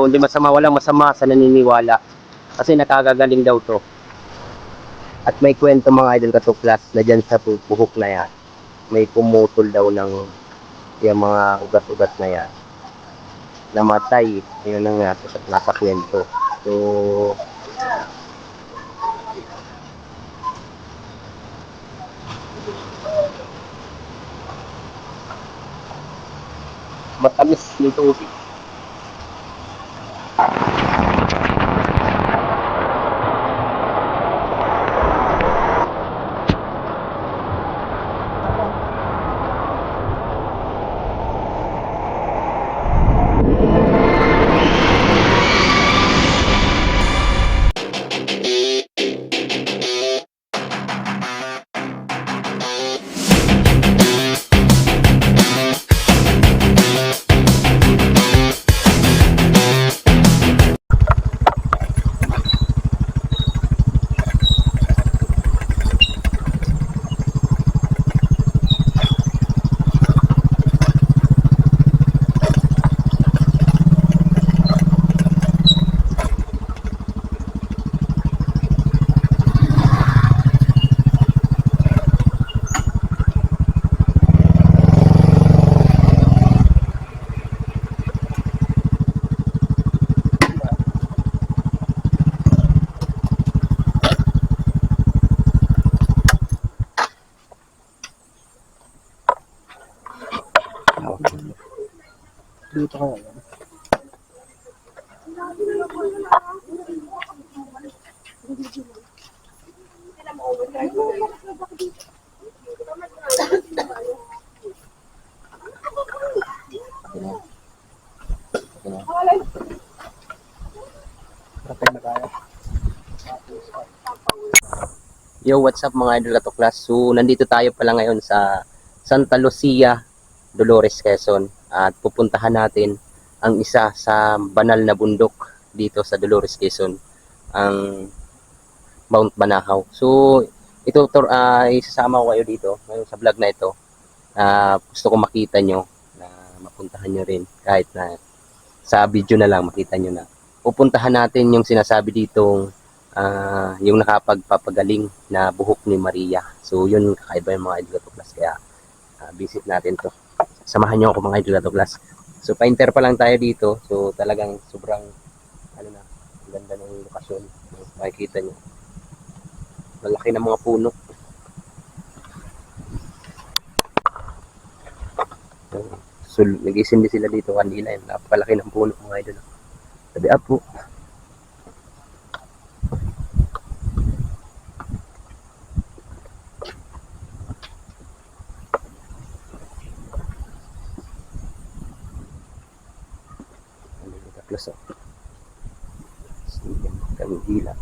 So, hindi masama, walang masama sa naniniwala. Kasi nakagagaling daw to. At may kwento mga idol katuklas na dyan sa buhok na yan. May pumutol daw ng yung mga ugat-ugat na yan. Namatay. Yun ang nasa, nasa kwento. So, matamis yung tubig. Dito ka ngayon. Patay na tayo. Yo, what's up mga idol katuklas? So, nandito tayo pala ngayon sa Santa Lucia, Dolores, Quezon. At pupuntahan natin ang isa sa banal na bundok dito sa Dolores, Quezon. Ang Mount Banahaw. So, ito to, uh, isasama ko kayo dito ngayon sa vlog na ito. Ah, gusto ko makita nyo na mapuntahan nyo rin kahit na sa video na lang makita nyo na. Pupuntahan natin yung sinasabi ditong ah, yung nakapagpapagaling na buhok ni Maria. So, yun kakaiba yung mga idol katuklas. Kaya, ah, visit natin to. Samahan nyo ako mga idol katuklas. So, painter pa lang tayo dito. So, talagang sobrang, ano na, ganda ng lokasyon. Makikita nyo. Malaki ng mga puno. So, nag-isindi sila dito kanina. Yung napakalaki ng puno mga idol. Sabi, ah yung taklas oh. Sige, kami hila.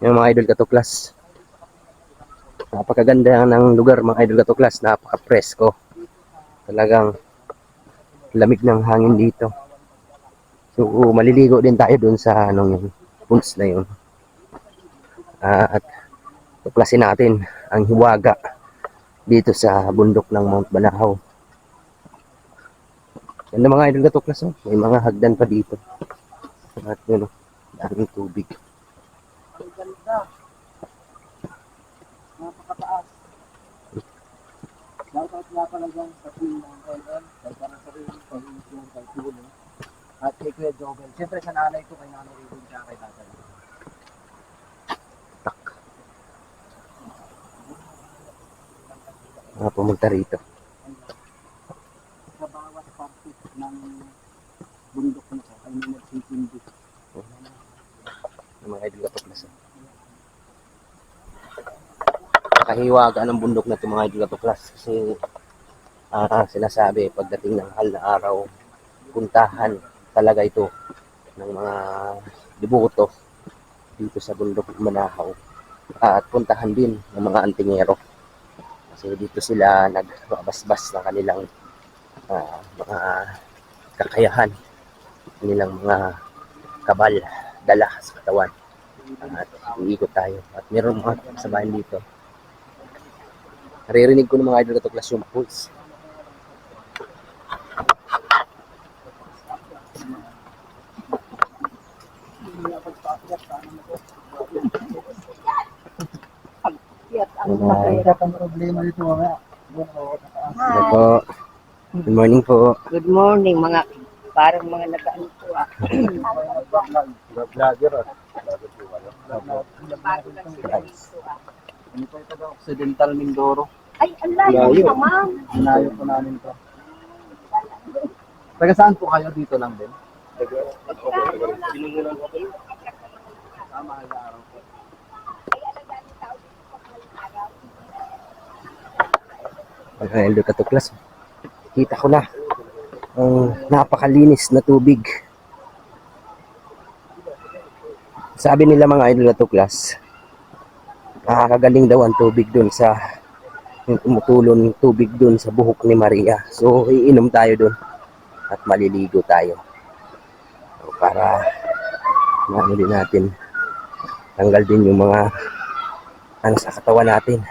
Yung mga idol katuklas. Napakaganda ng lugar mga idol katuklas. Napaka-presko. Talagang lamig ng hangin dito. So, maliligo din tayo dun sa anong yun, punts na yun. Ah, at tuklasin natin ang hiwaga dito sa bundok ng Mount Banahaw. Yan mga idol katuklas. Oh. May mga hagdan pa dito. At yun, oh, daming tubig. Ang ganda. Napakataas. Shoutout nga pala dyan sa team ng parang sa rin kay Insyong, kay Tulo. At kay Kuya Jobel. Siyempre sa nanay ko, kay Nanay Ridin, siya kay tatay. Mga pumunta rito. Sa bawat parte ng bundok na ito, ay may nagsisindi. ng mga idol katuklas. oh. Nakahiwaga ng bundok na ito mga idol katuklas kasi ah, sinasabi pagdating ng hal na araw, puntahan talaga ito ng mga dibuto dito sa bundok Manahaw at puntahan din ng mga antingero kasi dito sila nagbabasbas ng kanilang ah, mga kakayahan kanilang mga kabal dala sa katawan At iikot tayo. At meron mga kasabayan dito. Naririnig ko ng mga idol katuklas yung pulse. Yes, ang Mga- mahirap. Ang problema dito taas. Ano po? Good morning po. Good morning, mga parang mga nag-ano po ah. Vlogger ah. Ano pa ito daw? Occidental Mindoro. Ay, ang layo Layo. naman. Inayo po namin to. Taga saan po kayo dito lang din? Tama idol katuklas. Kita ko na ang napakalinis na tubig. Sabi nila mga idol katuklas, nakakagaling daw ang tubig dun sa yung tubig dun sa buhok ni Maria. So, iinom tayo dun at maliligo tayo. So, para maano din natin tanggal din yung mga ano sa katawan natin.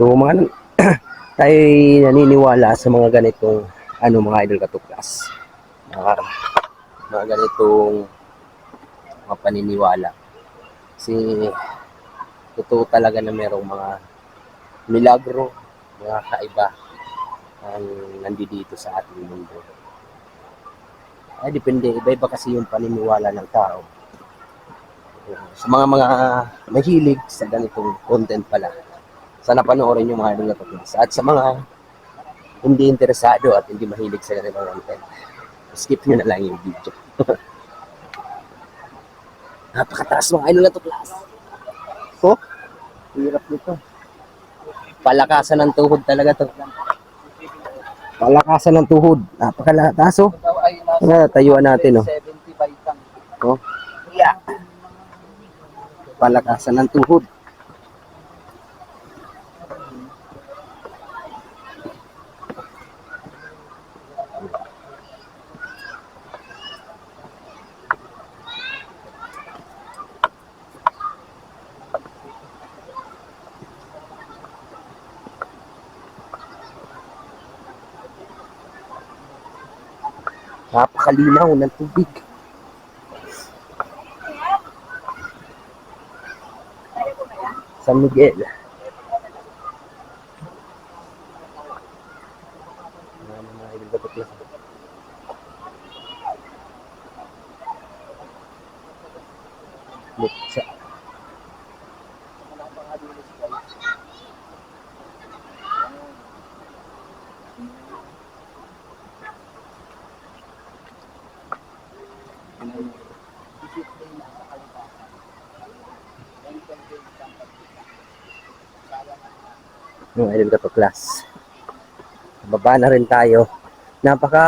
So, mga tayo naniniwala sa mga ganitong ano mga idol katuklas. Mga, mga ganitong mga paniniwala. Kasi totoo talaga na merong mga milagro, mga kaiba ang nandito sa ating mundo. Ay, depende. Iba-iba kasi yung paniniwala ng tao. Sa mga mga mahilig sa ganitong content pala, sana panoorin yung mga idol na. At sa mga hindi interesado at hindi mahilig sa ganitong content, skip nyo na lang yung video. Napakataas mga idol na to class. So, hirap nito. Palakasan ng tuhod talaga to. Palakasan ng tuhod. Napakataas oh. Tara, tayuan natin oh. 70 by tank. Oh. Yeah. Palakasan ng tuhod. Napakalinaw ng tubig. San Miguel. Ayan, mga idol ko to. Lutsa. Mga idol ko to class. Baba na rin tayo. Napaka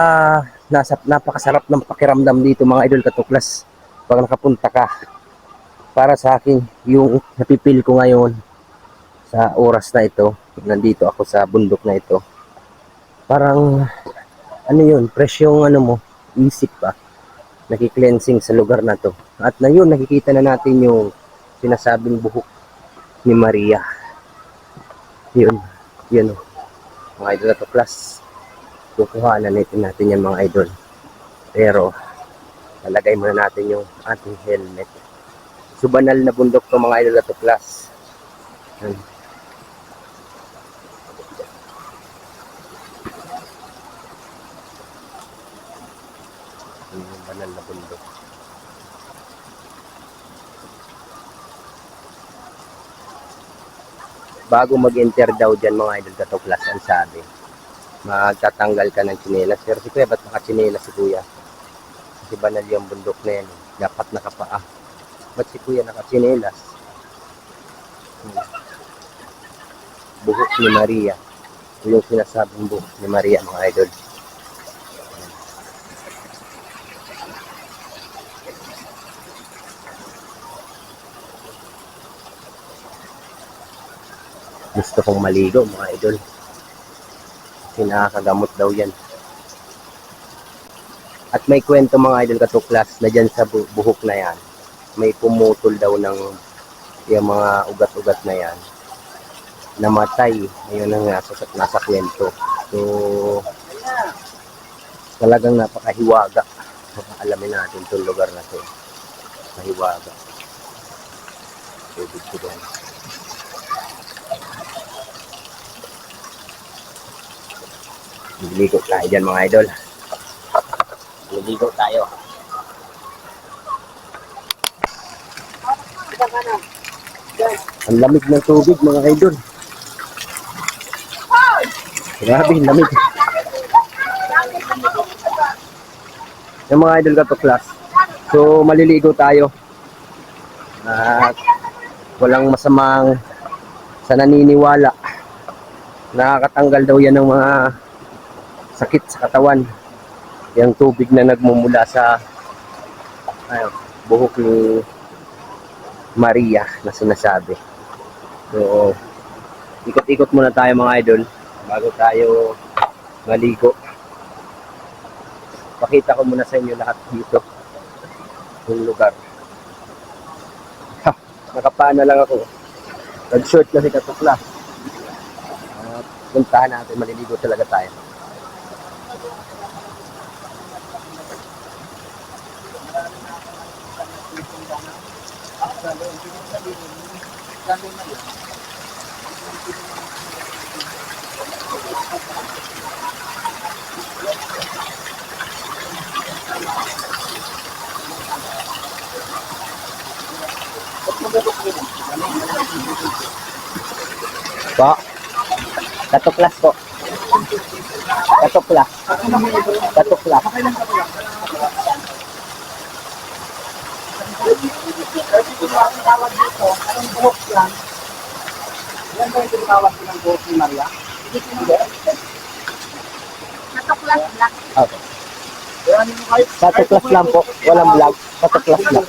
nasa napakasarap ng pakiramdam dito mga idol katuklas pag nakapunta ka. Para sa akin, yung napipil ko ngayon sa oras na ito, nandito ako sa bundok na ito. Parang ano yun, fresh yung ano mo, isip pa. Nakikleansing sa lugar na to. At na yun, nakikita na natin yung sinasabing buhok ni Maria. Yun, yun oh. Mga idol na to plus. Kukuha na natin natin yan mga idol. Pero, lalagay muna natin yung ating helmet. Subanal na bundok to mga idol na to plus. Yan. Yan yung banal na bundok. Bago mag-enter daw dyan mga idol katuklas ang sabi magtatanggal ka ng tsinelas. Pero si kuya ba't nakatsinelas si kuya? Kasi banal yung bundok na yan. Dapat nakapaa. Ba't si kuya nakatsinelas? Hmm. buhok ni Maria. Yung sinasabing buhok ni Maria mga idol gusto kong maligo mga idol. Kasi nakakagamot daw yan. At may kwento mga idol katuklas na dyan sa bu- buhok na yan may pumutol daw ng yung mga ugat-ugat na yan. Namatay. Ayun ang nasa, nasa kwento. So talagang napakahiwaga. Alamin natin itong lugar na to. Kahiwaga tubig ko doon Niligo tayo dyan mga idol. Niligo tayo. Ang lamig ng tubig mga idol. Grabe, lamig. Yung mga idol ka to class. So, maliligo tayo. At walang masamang sa naniniwala. Nakakatanggal daw yan ng mga sakit sa katawan. Yung tubig na nagmumula sa ayun, buhok ni Maria na sinasabi. So, ikot-ikot muna tayo mga idol bago tayo maligo. Pakita ko muna sa inyo lahat dito yung lugar. Ha, lang ako. Nag-short kasi katukla. At puntahan natin, maliligo talaga tayo. Po. Katuklas po. Katuklas. Katuklas. Tawag dito, anong buhok yan? Yan ba yung tinatawag ko ng buhok ni Maria? Hindi. Natuklas lang. Okay. Katuklas lang po. Walang vlog. Katuklas lang.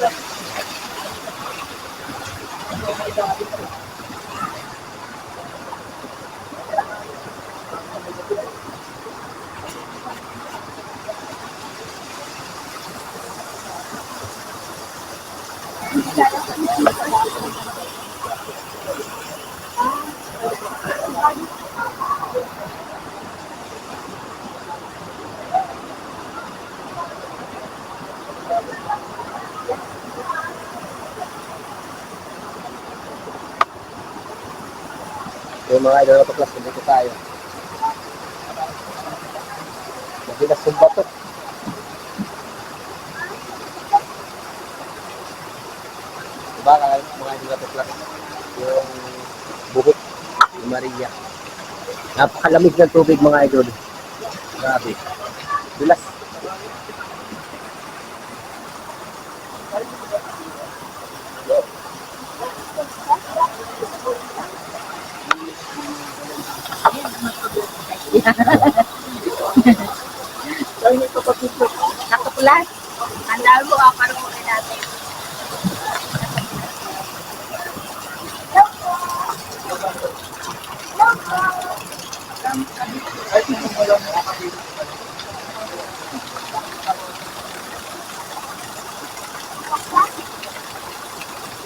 Idol na tuklas, dito tayo. Mabilas yung bato. Diba, kaya mga idol na tuklas, yung buhok ni Maria. Napakalamig ng tubig mga idol. Grabe. Bilas. Natuklas. Tandaan mo ah, parang muna natin.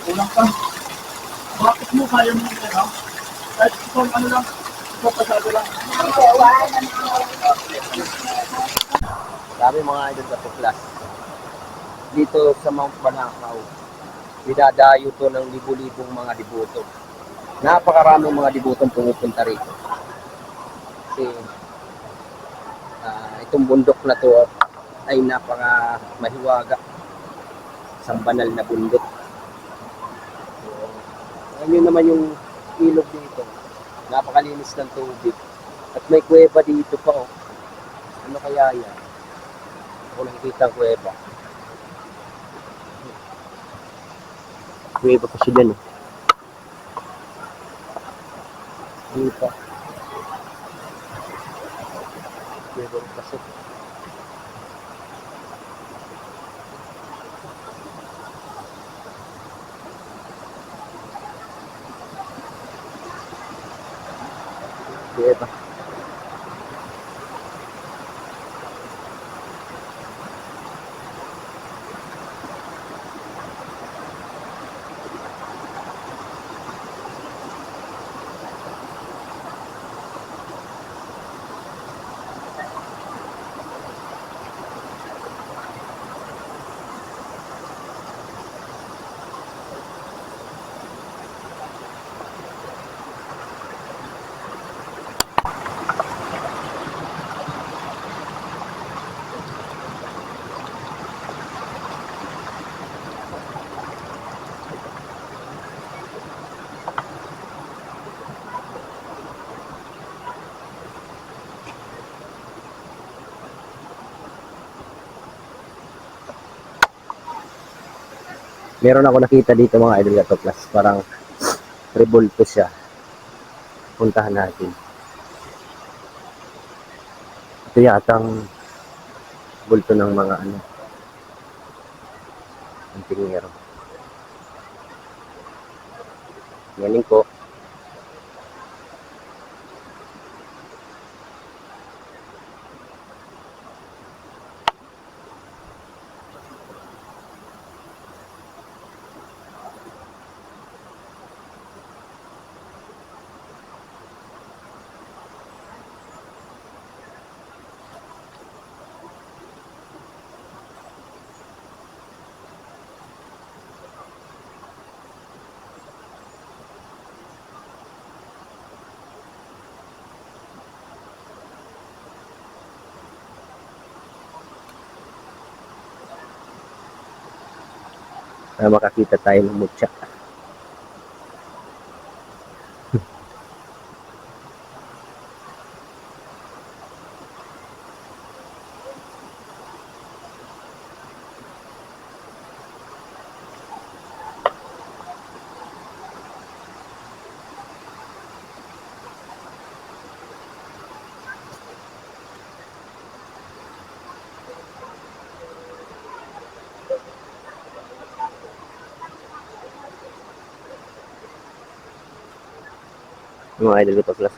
Unang pa. Bakit mo kaya mo ano? Kahit ito ano lang, Dami mga idol sa tuklas. Dito sa Mount Banakaw, dinadayo to ng libu-libong mga dibuto. Napakaraming mga dibutong pumupunta rito. Kasi ah, itong bundok na to ay napaka mahiwaga. Isang banal na bundok. So, ayun naman yung ilog dito. Napakalinis ng tubig. At may kuweba dito pa oh. Ano kaya yan? Ako nakikita ang kuweba. Kuweba pa siya dyan eh. Ano pa? Kuweba siya. Kuweba. Meron ako nakita dito mga idol gato plus. Parang revolto siya. Puntahan natin. Ito yatang bulto ng mga ano. Ang tingero. Galing po. Na makakita tayo ng mutya. Mga idol ko to plus.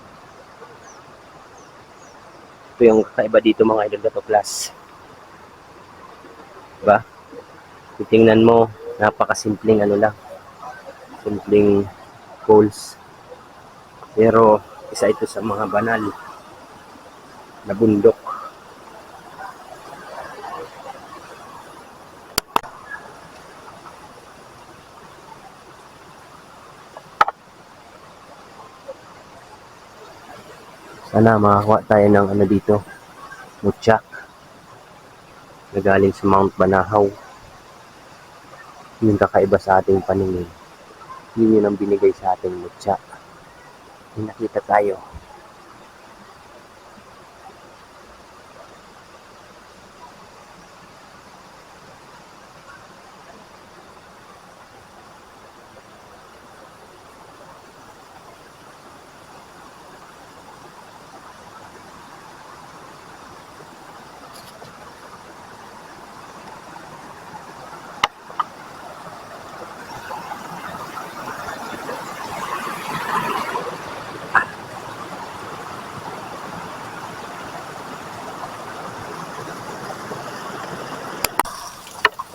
Ito yung kakaiba dito mga idol ko to plus. Diba? Titingnan mo, napakasimpleng ano lang. Simpleng goals. Pero isa ito sa mga banal na bundok. Sana makakuha tayo ng ano dito, mutyak na galing sa Mount Banahaw. Yung kakaiba sa ating paningin. Yun yun ang binigay sa ating mutya. May nakita tayo.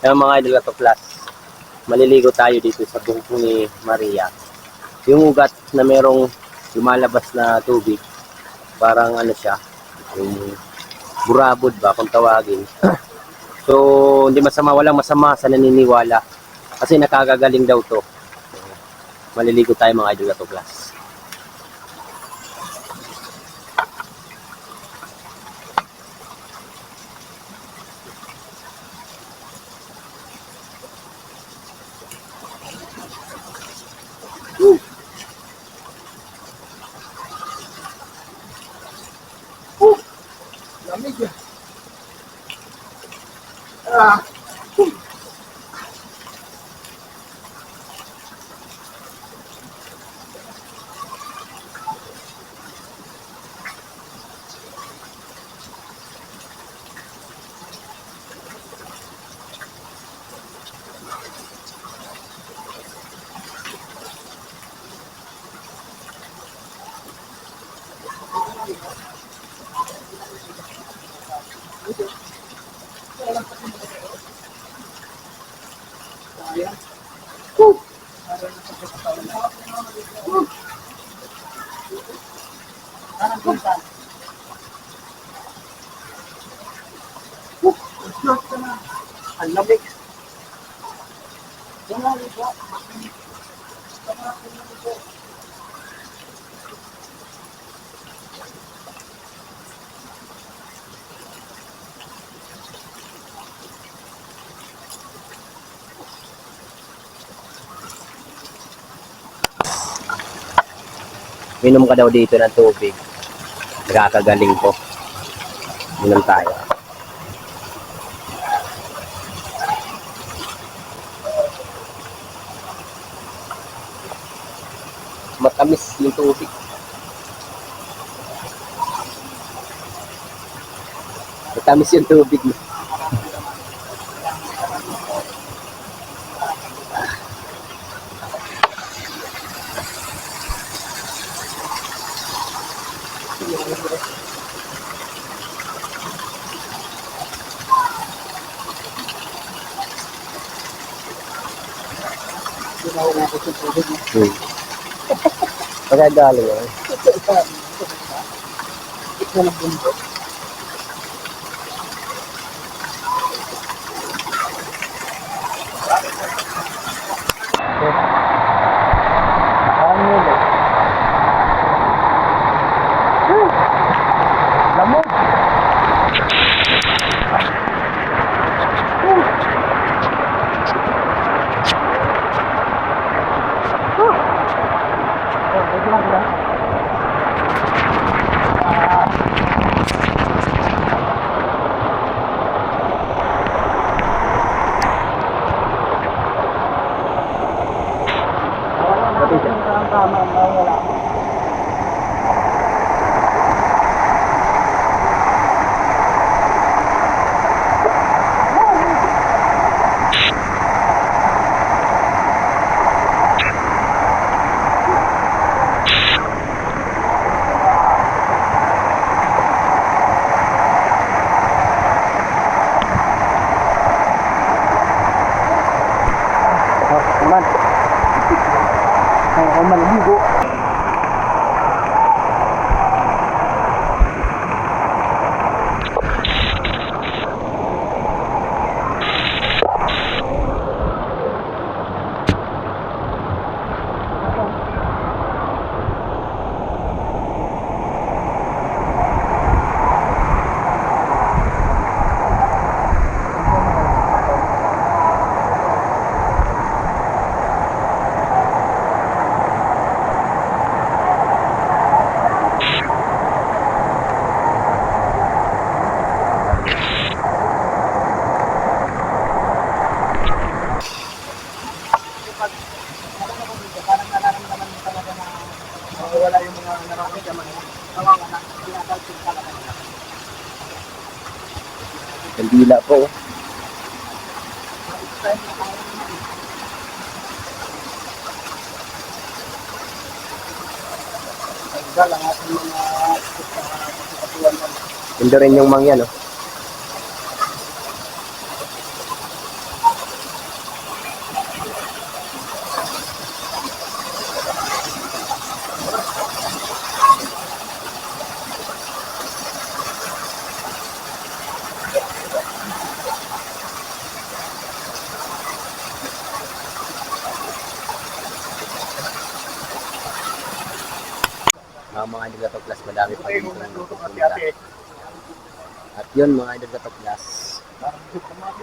Kaya mga idol to plus, maliligo tayo dito sa buhok ni Maria. Yung ugat na merong lumalabas na tubig, parang ano siya, yung burabod ba kung tawagin. so, hindi masama, walang masama sa naniniwala. Kasi nakagagaling daw to. Maliligo tayo mga idol to plus. Ang lamig. Minom ka daw dito ng tubig. Nakakagaling ko. Minom tayo. Matamis yung tubig. Matamis yung tubig mo. Galloway. Ito rin yung mangyan, no? Mga mga idol to class, madami pa dito ng pupunta. At yun mga idol to class,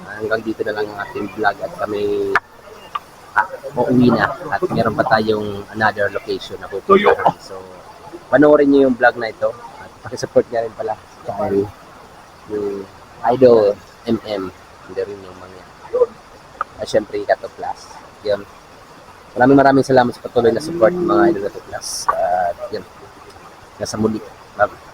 hanggang dito na lang ang ating vlog at kami ah, uuwi na at meron pa tayong another location na pupuntahan. So, panoorin nyo yung vlog na ito at pakisupport niya rin pala sa channel yung Idol MM. Hindi rin yung mga at syempre Kato Plus. Yun. Maraming maraming salamat sa patuloy na support mga Idol Kato Plus. At yun. Nasa muli. Bye.